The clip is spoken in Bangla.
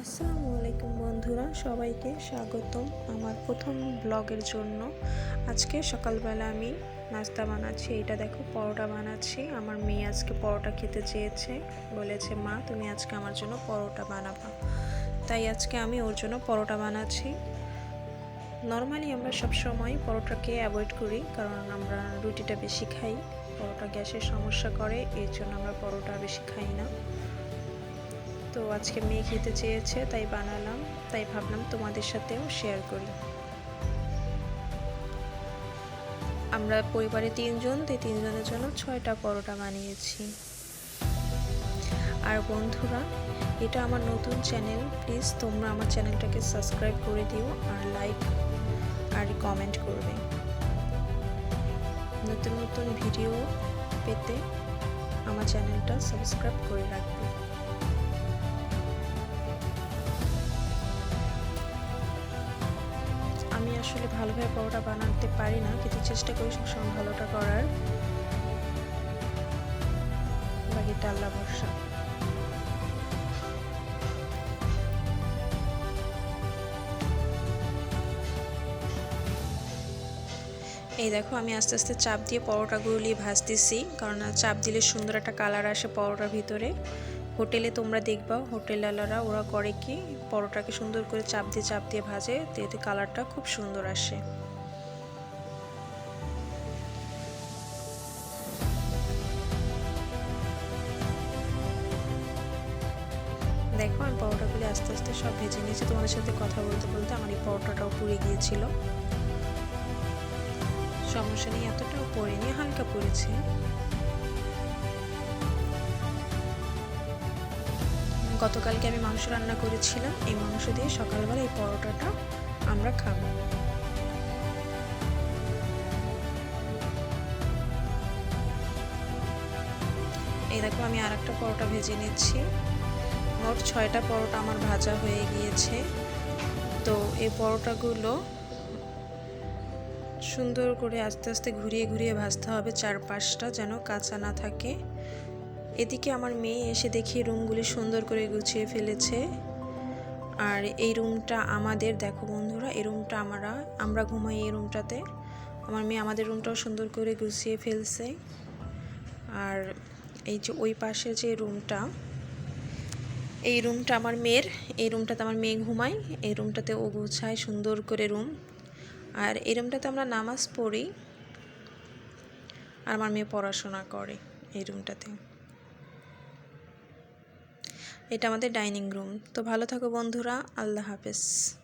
আসসালামু আলাইকুম বন্ধুরা, সবাইকে স্বাগতম আমার প্রথম ব্লগের জন্য। আজকে সকালবেলা আমি নাস্তা বানাচ্ছি। এটা দেখো, পরোটা বানাচ্ছি। আমার মেয়ে আজকে পরোটা খেতে চেয়েছে। বলেছে, মা, তুমি আজকে আমার জন্য পরোটা বানাবা। তাই আজকে আমি ওর জন্য পরোটা বানাচ্ছি। নর্মালি আমরা সব সময় পরোটাকে অ্যাভয়েড করি, কারণ আমরা রুটিটা বেশি খাই। পরোটা গ্যাসের সমস্যা করে, এর জন্য আমরা পরোটা বেশি খাই না। তো আজকে মেয়ে খেতে চেয়েছে, তাই বানালাম, তাই ভাবলাম তোমাদের সাথেও শেয়ার করি। আমরা পরিবারে তিনজন, তাই তিনজনের জন্য ছয়টা পরোটা বানিয়েছি। আর বন্ধুরা, এটা আমার নতুন চ্যানেল প্লিজ তোমরা আমার চ্যানেলটাকে সাবস্ক্রাইব করে দিও আর লাইক আর কমেন্ট করবে। নতুন নতুন ভিডিও পেতে আমার চ্যানেলটা সাবস্ক্রাইব করে রাখবে। আমি আসলে ভালোভাবে পরোটা বানাতে পারি না, কিন্তু চেষ্টা করি সবসময় ভালোটা করার। বাকিটা আল্লাহ ভরসা এই দেখো, আমি আস্তে আস্তে চাপ দিয়ে পরোটাগুলি ভাজতেছি, কারণ চাপ দিলে সুন্দর একটা কালার আসে পরোটার ভিতরে। হোটেলে তোমরা দেখবা, হোটেলওয়ালারা ওরা করে কি, পরোটাকে সুন্দর করে চাপ দিয়ে চাপ দিয়ে ভাজে তো এতে কালারটা খুব সুন্দর আসে। দেখো, আমি পরোটাগুলি আস্তে আস্তে সব ভেজে নিয়েছি। তোমাদের সাথে কথা বলতে বলতে আমার এই পরোটাটাও পুড়ে গিয়েছিল। সমস্যা নেই, এতটাও পড়েনি, হালকা পড়েছে। গতকালকে আমি মাংস রান্না করেছিলাম, এই মাংস দিয়ে সকালবেলা এই পরোটাটা আমরা খাব। এই দেখো, আমি আর একটা পরোটা ভেজে নিচ্ছি। মোট ছয়টা পরোটা আমার ভাজা হয়ে গিয়েছে। তো এই পরোটাগুলো সুন্দর করে আস্তে আস্তে ঘুরিয়ে ঘুরিয়ে ভাজতে হবে চারপাশটা যেন কাঁচা না থাকে। এদিকে আমার মেয়ে এসে দেখি রুমগুলি সুন্দর করে গুছিয়ে ফেলেছে। আর এই রুমটা আমাদের, দেখো বন্ধুরা, এই রুমটা আমরা আমরা ঘুমাই এই রুমটাতে। আমার মেয়ে আমাদের রুমটাও সুন্দর করে গুছিয়ে ফেলছে। আর এই যে ওই পাশে যে রুমটা, এই রুমটা আমার মেয়ের, এই রুমটাতে আমার মেয়ে ঘুমায়, এই রুমটাতে ও গুছায় সুন্দর করে রুম। আর এই রুমটাতে আমরা নামাজ পড়ি। আর আমার মেয়ে পড়াশোনা করে এই রুমটাতে। এটা আমাদের ডাইনিং রুম। তো ভালো থাকো বন্ধুরা, আল্লাহ হাফেজ।